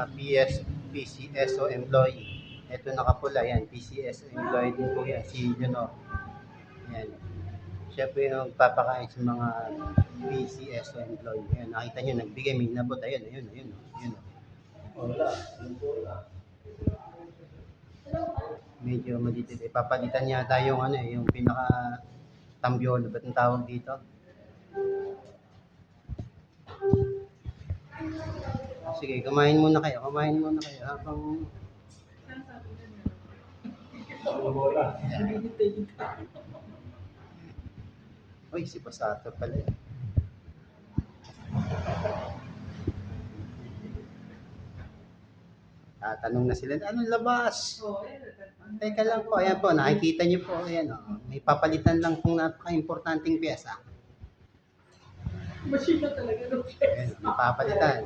mga PS, PCSO employee. Ito nakapula yan, PCSO employee din po yan, si Junor. Yan. Siya po yung papakain sa mga PCSO employee. Yan, nakita nyo, nagbigay, may nabot. Ayun, ayun, ayun. ayun. Medyo maditid. Ipapalitan yata yung ano eh, yung pinaka tambyon, ba't ang tawag dito? Sige, kumain muna kayo. Kumain muna kayo habang Uy, si Pasato pala. eh. Tatanong na sila, anong labas? Teka lang po, ayan po, nakikita niyo po, ayan oh, may papalitan lang pong napaka-importanting pyesa. Machine na talaga no? Ayan, may papalitan.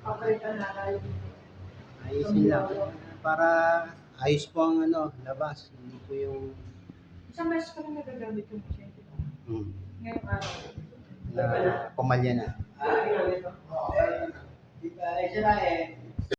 Papalitan na tayo. Ayusin lang. Para ayos po ang ano, labas. Hindi po yung Isang beses ka na nagagamit yung di ba? hmm, Ngayong araw. na pumalya na. Ah, ganito. Okay. Di ba, eh, sila eh.